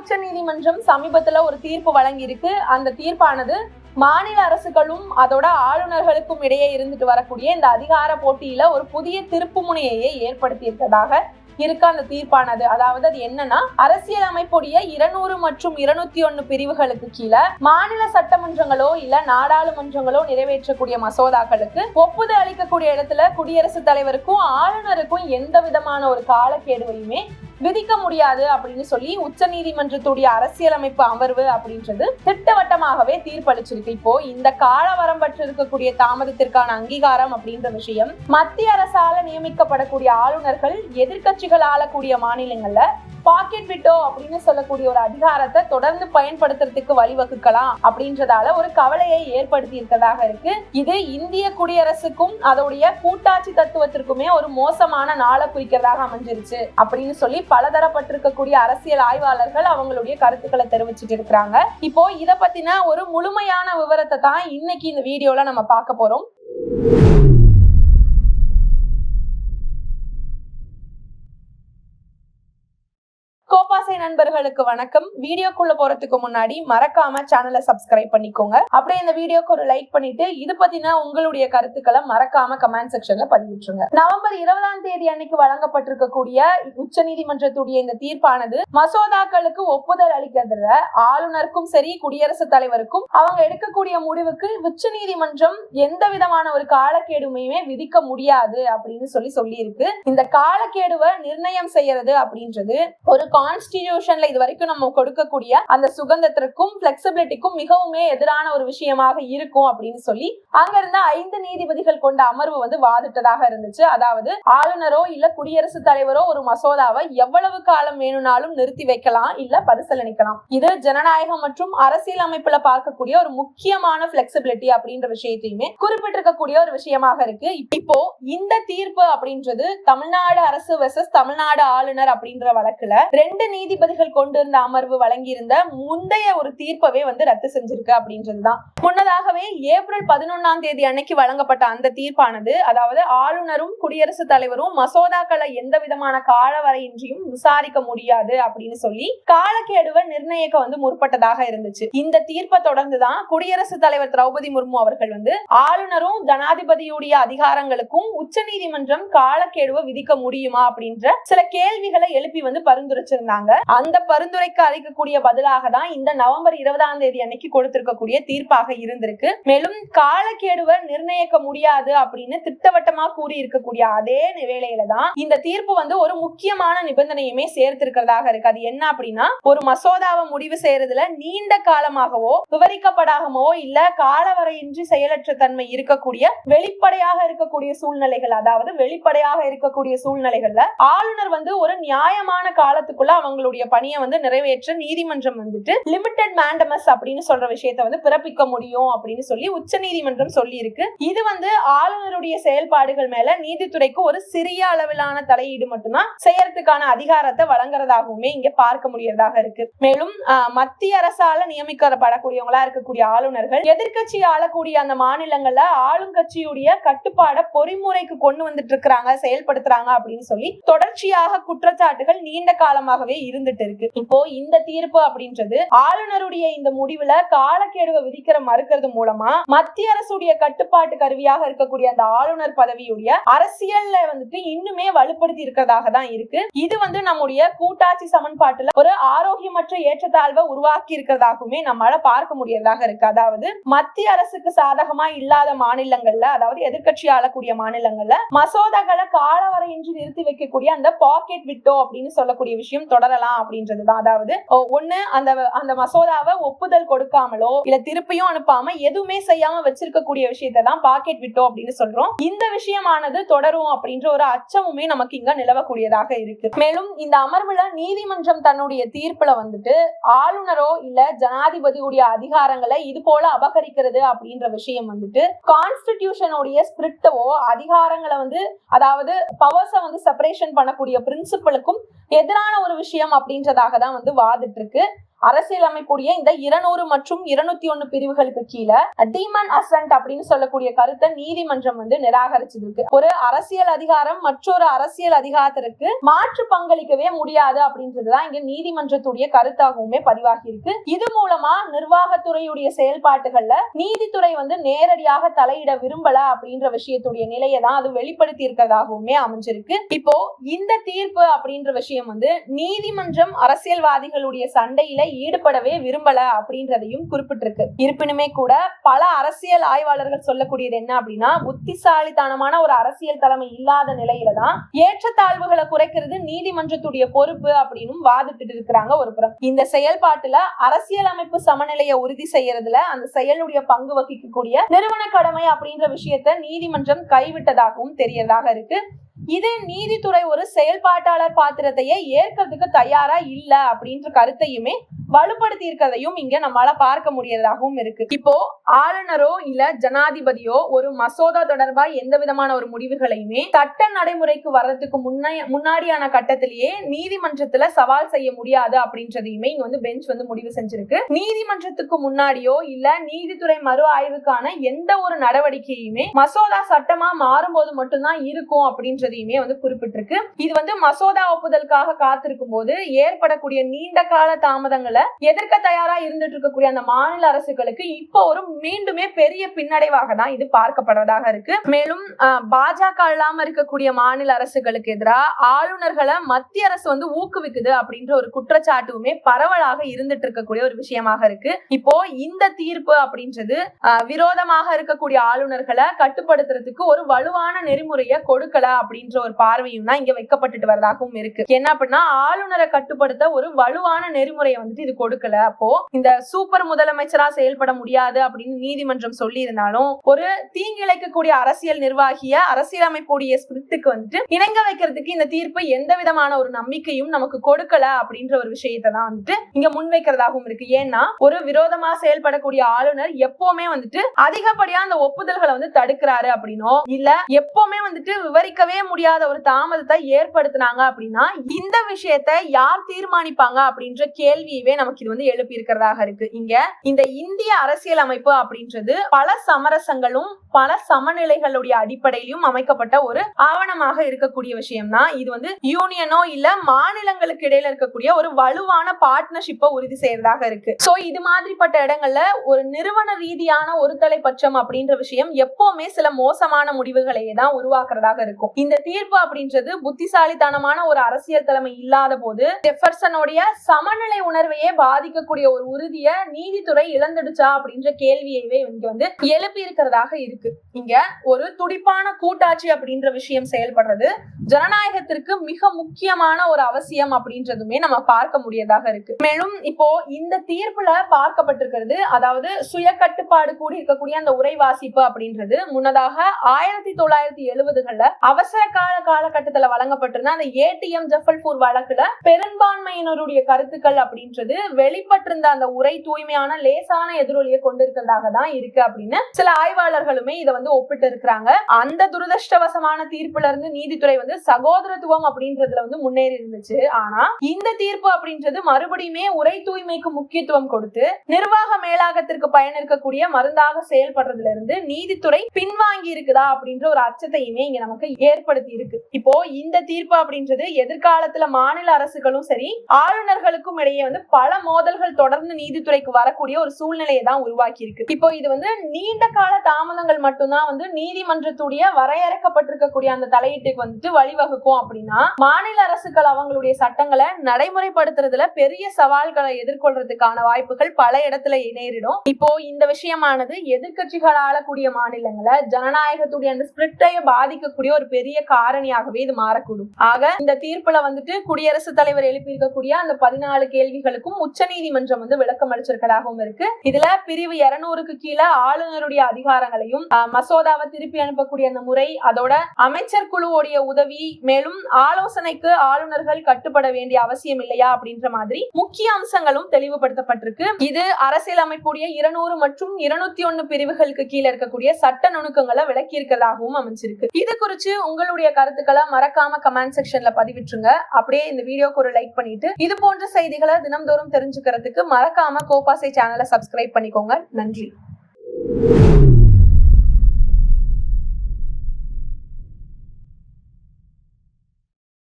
உச்ச நீதிமன்றம் சமீபத்துல ஒரு தீர்ப்பு வழங்கியிருக்கு. அந்த தீர்ப்பானது மாநில அரசுகளும் அதோட ஆளுநர்களுக்கும் இடையே இருந்துட்டு வரக்கூடிய இந்த அதிகார போட்டியில ஒரு புதிய திருப்புமுனையை ஏற்படுத்தி இருக்கதாக இருக்கு அந்த தீர்ப்பானது. அதாவது அது என்னன்னா அரசியல் அமைப்புடைய இருநூறு மற்றும் இருநூத்தி ஒன்னு பிரிவுகளுக்கு கீழே மாநில சட்டமன்றங்களோ இல்ல நாடாளுமன்றங்களோ நிறைவேற்றக்கூடிய மசோதாக்களுக்கு ஒப்புதல் அளிக்கக்கூடிய இடத்துல குடியரசுத் தலைவருக்கும் ஆளுநருக்கும் எந்த விதமான ஒரு காலக்கெடுவையுமே விதிக்க முடியாது அப்படின்னு சொல்லி உச்ச நீதிமன்றத்துடைய அரசியலமைப்பு அமர்வு அப்படின்றது திட்டவட்டமாகவே தீர்ப்பளிச்சிருக்கு. இப்போ இந்த கால வரம்பற்று இருக்கக்கூடிய தாமதத்திற்கான அங்கீகாரம் அப்படின்ற விஷயம் மத்திய அரசால நியமிக்கப்படக்கூடிய ஆளுநர்கள் எதிர்கட்சிகள் ஆளக்கூடிய மாநிலங்கள்ல பாக்கெட் விட்டோ அப்படின்னு சொல்லக்கூடிய ஒரு அதிகாரத்தை தொடர்ந்து பயன்படுத்துறதுக்கு வழிவகுக்கலாம் அப்படின்றதால ஒரு கவலையை ஏற்படுத்தி இருக்கதாக இருக்கு. இது இந்திய குடியரசுக்கும் அதோடைய கூட்டாட்சி தத்துவத்திற்குமே ஒரு மோசமான நாளை குறிக்கிறதாக அமைஞ்சிருச்சு அப்படின்னு சொல்லி பலதரப்பட்டிருக்கக்கூடிய அரசியல் ஆய்வாளர்கள் அவங்களுடைய கருத்துக்களை தெரிவிச்சுட்டு இருக்கிறாங்க. இப்போ இதை பத்தின ஒரு முழுமையான விவரத்தை தான் இன்னைக்கு இந்த வீடியோல நம்ம பார்க்க போறோம். கோபாசை நண்பர்களுக்கு வணக்கம். வீடியோக்குள்ள போறதுக்கு முன்னாடி மறக்காம சேனலை சப்ஸ்கிரைப் பண்ணிக்கோங்க. அப்படியே இந்த வீடியோக்கு ஒரு லைக் பண்ணிட்டு இது பத்தின உங்களுடைய கருத்துக்களை மறக்காம கமெண்ட் செக்ஷன்ல பதிவிட்டுருங்க. நவம்பர் இருபதாம் தேதி அன்னைக்கு வழங்கப்பட்டிருக்கக்கூடிய உச்ச நீதிமன்றத்துடைய இந்த தீர்ப்பானது மசோதாக்களுக்கு ஒப்புதல் அளிக்கிறதுல ஆளுநருக்கும் சரி குடியரசுத் தலைவருக்கும் அவங்க எடுக்கக்கூடிய முடிவுக்கு உச்ச நீதிமன்றம் எந்த விதமான ஒரு காலக்கெடுமையுமே விதிக்க முடியாது அப்படின்னு சொல்லி சொல்லியிருக்கு. இந்த காலக்கெடுவை நிர்ணயம் செய்யறது அப்படின்றது ஒரு இன்ஸ்டிடியூஷன்ல இது வரைக்கும் நம்ம கொடுக்கக்கூடிய அந்த சுகந்தத்திற்கும் பிளெக்சிபிலிட்டிக்கும் மிகவுமே எதிரான ஒரு விஷயமாக இருக்கும் அப்படின்னு சொல்லி அங்க இருந்த ஐந்து நீதிபதிகள் கொண்ட அமர்வு வந்து வாதிட்டதாக இருந்துச்சு. அதாவது ஆளுநரோ இல்ல குடியரசுத் தலைவரோ ஒரு மசோதாவை எவ்வளவு காலம் வேணும்னாலும் நிறுத்தி வைக்கலாம் இல்ல பரிசீலனிக்கலாம். இது ஜனநாயகம் மற்றும் அரசியல் அமைப்புல பார்க்கக்கூடிய ஒரு முக்கியமான பிளெக்சிபிலிட்டி அப்படின்ற விஷயத்தையுமே குறிப்பிட்டிருக்கக்கூடிய ஒரு விஷயமாக இருக்கு. இப்போ இந்த தீர்ப்பு அப்படின்றது தமிழ்நாடு அரசு வெர்சஸ் தமிழ்நாடு ஆளுநர் அப்படின்ற வழக்குல ரெண்டு நீதி நீதிபதிகள் கொண்டிருந்த அமர்வு வழங்கியிருந்த முந்தைய ஒரு தீர்ப்பவே வந்து ரத்து செஞ்சிருக்கு அப்படின்றதுதான். முன்னதாகவே ஏப்ரல் பதினொன்னாம் தேதி அன்னைக்கு வழங்கப்பட்ட அந்த தீர்ப்பானது அதாவது ஆளுநரும் குடியரசுத் தலைவரும் மசோதாக்களை எந்த விதமான காலவரையின்றியும் விசாரிக்க முடியாது அப்படின்னு சொல்லி காலக்கெடுவை நிர்ணயிக்க வந்து முற்பட்டதாக இருந்துச்சு. இந்த தீர்ப்பை தொடர்ந்துதான் குடியரசுத் தலைவர் திரௌபதி முர்மு அவர்கள் வந்து ஆளுநரும் ஜனாதிபதியுடைய அதிகாரங்களுக்கும் உச்ச நீதிமன்றம் காலக்கெடுவை விதிக்க முடியுமா அப்படின்ற சில கேள்விகளை எழுப்பி வந்து பரிந்துரைச்சிருந்தாங்க. அந்த பரிந்துரைக்கு அளிக்கக்கூடிய பதிலாக தான் இந்த நவம்பர் இருபதாம் தேதி அன்னைக்கு கொடுத்திருக்கக்கூடிய தீர்ப்பாக இருந்திருக்கு. மேலும் காலக்கெடுவை நிர்ணயிக்க முடியாது அப்படின்னு திட்டவட்டமா கூறி இருக்கக்கூடிய அதே வேளையில தான் இந்த தீர்ப்பு வந்து ஒரு முக்கியமான நிபந்தனையுமே சேர்த்திருக்கிறதாக இருக்கு. அது என்ன அப்படின்னா ஒரு மசோதாவை முடிவு செய்யறதுல நீண்ட காலமாகவோ விவரிக்கப்படாகவோ இல்ல காலவரையின்றி செயலற்ற தன்மை இருக்கக்கூடிய வெளிப்படையாக இருக்கக்கூடிய சூழ்நிலைகள் அதாவது வெளிப்படையாக இருக்கக்கூடிய சூழ்நிலைகள்ல ஆளுநர் வந்து ஒரு நியாயமான காலத்துக்குள்ள அவங்களுடைய பணியை வந்து நிறைவேற்ற நீதிமன்றம் வந்துட்டு லிமிடெட் மேண்டமஸ் அப்படின்னு சொல்ற விஷயத்த வந்து பிறப்பிக்க முடியும் அப்படின்னு சொல்லி உச்ச நீதிமன்றம் சொல்லி இருக்கு இது வந்து ஆளுநருடைய செயல்பாடுகள் மேல நீதித்துறைக்கு ஒரு சிறிய அளவிலான தலையீடு மட்டும்தான் செய்யறதுக்கான அதிகாரத்தை வழங்குறதாகவுமே இங்க பார்க்க முடியறதாக இருக்கு. மேலும் மத்திய அரசால நியமிக்கப்படக்கூடியவங்களா இருக்கக்கூடிய ஆளுநர்கள் எதிர்கட்சி ஆளக்கூடிய அந்த மாநிலங்கள்ல ஆளுங்கட்சியுடைய கட்டுப்பாட பொறிமுறைக்கு கொண்டு வந்துட்டு இருக்கிறாங்க செயல்படுத்துறாங்க அப்படின்னு சொல்லி தொடர்ச்சியாக குற்றச்சாட்டுகள் நீண்ட காலமாகவே இருந்துட்டு இருக்கு இப்போ இந்த தீர்ப்பு அப்படின்றது ஆளுநருடைய இந்த முடிவுல காலக்கெடுவை விதிக்கிற மறுக்கிறது மூலமா மத்திய அரசுடைய கட்டுப்பாட்டு கருவியாக இருக்கக்கூடிய அந்த ஆளுநர் பதவியுடைய அரசியல்ல வந்துட்டு இன்னுமே வலுப்படுத்தி இருக்கிறதாக தான் இருக்கு. இது வந்து நம்முடைய கூட்டாட்சி சமன்பாட்டுல ஒரு ஆரோக்கியமற்ற ஏற்றத்தாழ்வை உருவாக்கி இருக்கிறதாகவுமே நம்மளால பார்க்க முடியறதாக இருக்கு. அதாவது மத்திய அரசுக்கு சாதகமா இல்லாத மாநிலங்கள்ல அதாவது எதிர்கட்சி ஆளக்கூடிய மாநிலங்கள்ல மசோதாக்களை காலவரையின்றி நிறுத்தி வைக்கக்கூடிய அந்த பாக்கெட் விட்டோ அப்படின்னு சொல்லக்கூடிய விஷயம் தொடரலாம். அப்படின்றதுதான். அதாவது ஒண்ணு அந்த அந்த மசோதாவை ஒப்புதல் கொடுக்காமலோ இல்ல திருப்பியும் அனுப்பாம எதுவுமே செய்யாம வச்சிருக்கக்கூடிய விஷயத்தை தான் பாக்கெட் விட்டோ அப்படின்னு சொல்றோம். இந்த விஷயமானது தொடரும் அப்படின்ற ஒரு அச்சமுமே நமக்கு இங்க நிலவக்கூடியதாக இருக்கு. மேலும் இந்த அமர்வுல நீதிமன்றம் தன்னுடைய தீர்ப்புல வந்துட்டு ஆளுநரோ இல்ல ஜனாதிபதியுடைய அதிகாரங்களை இது போல அபகரிக்கிறது அப்படின்ற விஷயம் வந்துட்டு கான்ஸ்டிடியூஷனுடைய ஸ்பிரிட்டவோ அதிகாரங்களை வந்து அதாவது பவர்ஸை வந்து செப்பரேஷன் பண்ணக்கூடிய பிரின்சிபலுக்கும் எதிரான ஒரு விஷயம் அப்படின்றதாக தான் வந்து வாதிட்டு இருக்கு அரசியலமைப்புடைய இந்த இருநூறு மற்றும் இருநூத்தி ஒன்னு பிரிவுகளுக்கு கீழே டீமன் அசன்ட் அப்படின்னு சொல்லக்கூடிய கருத்தை நீதிமன்றம் வந்து நிராகரிச்சிருக்கு. ஒரு அரசியல் அதிகாரம் மற்றொரு அரசியல் அதிகாரத்திற்கு மாற்று பங்களிக்கவே முடியாது அப்படின்றதுதான் இங்க நீதிமன்றத்துடைய கருத்தாகவுமே பதிவாகி இருக்கு இது மூலமா நிர்வாகத்துறையுடைய செயல்பாட்டுகள்ல நீதித்துறை வந்து நேரடியாக தலையிட விரும்பல அப்படின்ற விஷயத்துடைய நிலையை தான் அது வெளிப்படுத்தி இருக்கிறதாகவுமே அமைஞ்சிருக்கு. இப்போ இந்த தீர்ப்பு அப்படின்ற விஷயம் வந்து நீதிமன்றம் அரசியல்வாதிகளுடைய சண்டையில ஈடுபடவே விரும்பல அப்படின்றதையும் குறிப்பிட்டிருக்கு. இருப்பினுமே கூட பல அரசியல் ஆய்வாளர்கள் சொல்லக்கூடியது என்ன அப்படின்னா புத்திசாலித்தனமான ஒரு அரசியல் தலைமை இல்லாத நிலையில தான் ஏற்றத்தாழ்வுகளை குறைக்கிறது நீதிமன்றத்துடைய பொறுப்பு அப்படின்னு வாதிட்டு இருக்கிறாங்க ஒரு புறம். இந்த செயல்பாட்டுல அரசியலமைப்பு சமநிலையை உறுதி செய்யறதுல அந்த செயலுடைய பங்கு வகிக்கக்கூடிய நிறுவன கடமை அப்படின்ற விஷயத்த நீதிமன்றம் கைவிட்டதாகவும் தெரியறதாக இருக்கு. இது நீதித்துறை ஒரு செயல்பாட்டாளர் பாத்திரத்தையே ஏற்கிறதுக்கு தயாரா இல்ல அப்படின்ற கருத்தையுமே வலுப்படுத்தி இருக்கிறதையும் இங்க நம்மளால பார்க்க முடியறதாகவும் இருக்கு. இப்போ ஆளுநரோ இல்ல ஜனாதிபதியோ ஒரு மசோதா தொடர்பா எந்த விதமான ஒரு முடிவுகளையுமே சட்ட நடைமுறைக்கு வர்றதுக்கு முன்ன முன்னாடியான கட்டத்திலேயே நீதிமன்றத்துல சவால் செய்ய முடியாது அப்படின்றதையுமே இங்க வந்து பெஞ்ச் வந்து முடிவு செஞ்சிருக்கு. நீதிமன்றத்துக்கு முன்னாடியோ இல்ல நீதித்துறை மறு ஆய்வுக்கான எந்த ஒரு நடவடிக்கையுமே மசோதா சட்டமா மாறும்போது மட்டும்தான் இருக்கும் அப்படின்றதையுமே வந்து குறிப்பிட்டிருக்கு. இது வந்து மசோதா ஒப்புதலுக்காக காத்திருக்கும் போது ஏற்படக்கூடிய நீண்ட கால தாமதங்களை எதிர்க்க தயாரா இருந்துட்டு இருக்கக்கூடிய அந்த மாநில அரசுகளுக்கு இப்போ ஒரு மீண்டுமே பெரிய பின்னடைவாக தான் இது பார்க்கப்படுவதாக இருக்கு. மேலும் பாஜக இல்லாம இருக்கக்கூடிய மாநில அரசுகளுக்கு எதிராக ஆளுநர்களை மத்திய அரசு வந்து ஊக்குவிக்குது அப்படின்ற ஒரு குற்றச்சாட்டுமே பரவலாக இருந்துட்டு இருக்கக்கூடிய ஒரு விஷயமாக இருக்கு. இப்போ இந்த தீர்ப்பு அப்படின்றது விரோதமாக இருக்கக்கூடிய ஆளுநர்களை கட்டுப்படுத்துறதுக்கு ஒரு வலுவான நெறிமுறையை கொடுக்கல அப்படின்ற ஒரு பார்வையும் தான் இங்க வைக்கப்பட்டுட்டு வரதாகவும் இருக்கு. என்ன அப்படின்னா ஆளுநரை கட்டுப்படுத்த ஒரு வலுவான நெறிமுறையை வந்துட்டு இது கொடுக்கல. அப்போ இந்த சூப்பர் முதலமைச்சரா செயல்பட முடியாது அப்படின்னு நீதிமன்றம் சொல்லி இருந்தாலும் ஒரு தீங்கிழைக்கக்கூடிய அரசியல் நிர்வாகிய அரசியலமைப்புடைய ஸ்கிரிப்டுக்கு வந்துட்டு இணங்க வைக்கிறதுக்கு இந்த தீர்ப்பு எந்த விதமான ஒரு நம்பிக்கையும் நமக்கு கொடுக்கல அப்படின்ற ஒரு விஷயத்தை தான் வந்துட்டு இங்க முன்வைக்கிறதாகவும் இருக்கு. ஏன்னா ஒரு விரோதமா செயல்படக்கூடிய ஆளுநர் எப்பவுமே வந்துட்டு அதிகப்படியா அந்த ஒப்புதல்களை வந்து தடுக்கிறாரு அப்படின்னோ இல்ல எப்பவுமே வந்துட்டு விவரிக்கவே முடியாத ஒரு தாமதத்தை ஏற்படுத்தினாங்க அப்படின்னா இந்த விஷயத்த யார் தீர்மானிப்பாங்க அப்படின்ற கேள்வியவே நமக்கு இது வந்து எழுப்பி இருக்கிறதாக இருக்கு. இங்க இந்த இந்திய அரசியல் அமைப்பு அப்படின்றது பல சமரசங்களும் பல சமநிலைகளுடைய அடிப்படையிலும் அமைக்கப்பட்ட ஒரு ஆவணமாக இருக்கக்கூடிய விஷயம் இது வந்து யூனியனோ இல்ல மாநிலங்களுக்கு இடையில இருக்கக்கூடிய ஒரு வலுவான பார்ட்னர்ஷிப்பை உறுதி செய்யறதாக இருக்கு. சோ இது மாதிரிப்பட்ட இடங்கள்ல ஒரு நிறுவன ரீதியான ஒரு தலைப்பட்சம் அப்படின்ற விஷயம் எப்பவுமே சில மோசமான முடிவுகளையே தான் உருவாக்குறதாக இருக்கும். இந்த தீர்ப்பு அப்படின்றது புத்திசாலித்தனமான ஒரு அரசியல் தலைமை இல்லாத போது ஜெஃபர்சனுடைய சமநிலை உணர்வையே பாதிக்கக்கூடிய ஒரு உறுதிய நீதித்துறை இழந்துடுச்சா அப்படின்ற கேள்வியவே இங்க வந்து எழுப்பி இருக்கிறதாக இருக்கு. இங்க ஒரு துடிப்பான கூட்டாட்சி அப்படின்ற விஷயம் செயல்படுறது ஜனநாயகத்திற்கு மிக முக்கியமான ஒரு அவசியம் அப்படின்றதுமே நம்ம பார்க்க முடியதாக இருக்கு. மேலும் இப்போ இந்த தீர்ப்புல பார்க்கப்பட்டிருக்கிறது அதாவது சுய கட்டுப்பாடு கூடி இருக்கக்கூடிய அந்த உரை வாசிப்பு அப்படின்றது முன்னதாக ஆயிரத்தி தொள்ளாயிரத்தி எழுபதுகள்ல அவசர கால காலகட்டத்துல வழங்கப்பட்டிருந்த அந்த ஏடிஎம் ஜஃபல்பூர் வழக்குல பெரும்பான்மையினருடைய கருத்துக்கள் அப்படின்றது வெளிப்பட்டிருந்த அந்த உரை தூய்மையான லேசான எதிரொலியை கொண்டிருக்கிறதாக தான் இருக்கு அப்படின்னு சில ஆய்வாளர்களுமே இதை வந்து ஒப்பிட்டு இருக்கிறாங்க அந்த துரதிருஷ்டவசமான தீர்ப்புல இருந்து நீதித்துறை வந்து சகோதரத்துவம் அப்படின்றதுல வந்து முன்னேறி இருந்துச்சு. ஆனா இந்த தீர்ப்பு அப்படின்றது மறுபடியுமே உரை தூய்மைக்கு முக்கியத்துவம் கொடுத்து நிர்வாக மேலாகத்திற்கு பயன் இருக்கக்கூடிய மருந்தாக செயல்படுறதுல இருந்து நீதித்துறை பின்வாங்கி இருக்குதா அப்படின்ற ஒரு அச்சத்தையுமே இங்க நமக்கு ஏற்படுத்தி இருக்கு. இப்போ இந்த தீர்ப்பு அப்படின்றது எதிர்காலத்துல மாநில அரசுகளும் சரி ஆளுநர்களுக்கும் இடையே வந்து பல மோதல்கள் தொடர்ந்து நீதித்துறைக்கு வரக்கூடிய ஒரு சூழ்நிலையை தான் உருவாக்கி இருக்கு. இப்போ இது வந்து நீண்ட கால தாமதங்கள் மட்டும்தான் வந்து நீதிமன்றத்துடைய வரையறுக்கப்பட்டிருக்கக்கூடிய அந்த தலையீட்டுக்கு வந்துட்டு வழிவகுக்கும் அப்படின்னா மாநில அரசுகள் அவங்களுடைய சட்டங்களை நடைமுறைப்படுத்துறதுல பெரிய சவால்களை எதிர்கொள்றதுக்கான வாய்ப்புகள் பல இடத்துல நேரிடும். இப்போ இந்த விஷயமானது எதிர்கட்சிகள் ஆளக்கூடிய மாநிலங்களை ஜனநாயகத்துடைய அந்த ஸ்பிரிட்டைய பாதிக்கக்கூடிய ஒரு பெரிய காரணியாகவே இது மாறக்கூடும். ஆக இந்த தீர்ப்புல வந்துட்டு குடியரசுத் தலைவர் எழுப்பியிருக்கக்கூடிய அந்த பதினாலு கேள்விகளுக்கும் உச்ச நீதிமன்றம் வந்து விளக்கம் அளிச்சிருக்கதாகவும் இருக்கு. இதுல பிரிவு இருநூறுக்கு கீழே ஆளுநருடைய அதிகாரங்களையும் மசோதாவை திருப்பி அனுப்பக்கூடிய அந்த முறை அதோட அமைச்சர் குழுவுடைய உதவி மேலும் ஆலோசனைக்கு ஆளுநர்கள் கட்டுப்பட வேண்டிய அவசியம் இல்லையா அப்படின்ற மாதிரி முக்கிய அம்சங்களும் தெளிவுபடுத்தப்பட்டிருக்கு. இது அரசியல் அமைப்புடைய இருநூறு மற்றும் இருநூத்தி ஒன்னு பிரிவுகளுக்கு கீழே இருக்கக்கூடிய சட்ட நுணுக்கங்களை விளக்கி இருக்கிறதாகவும் அமைஞ்சிருக்கு. இது குறித்து உங்களுடைய கருத்துக்களை மறக்காம கமெண்ட் செக்ஷன்ல பதிவிட்டுருங்க. அப்படியே இந்த வீடியோக்கு ஒரு லைக் பண்ணிட்டு இது போன்ற செய்திகளை தினம்தோறும் தெரிஞ்சுக்கிறதுக்கு மறக்காம கோபாசை சேனலை சப்ஸ்கிரைப் பண்ணிக்கோங்க. நன்றி.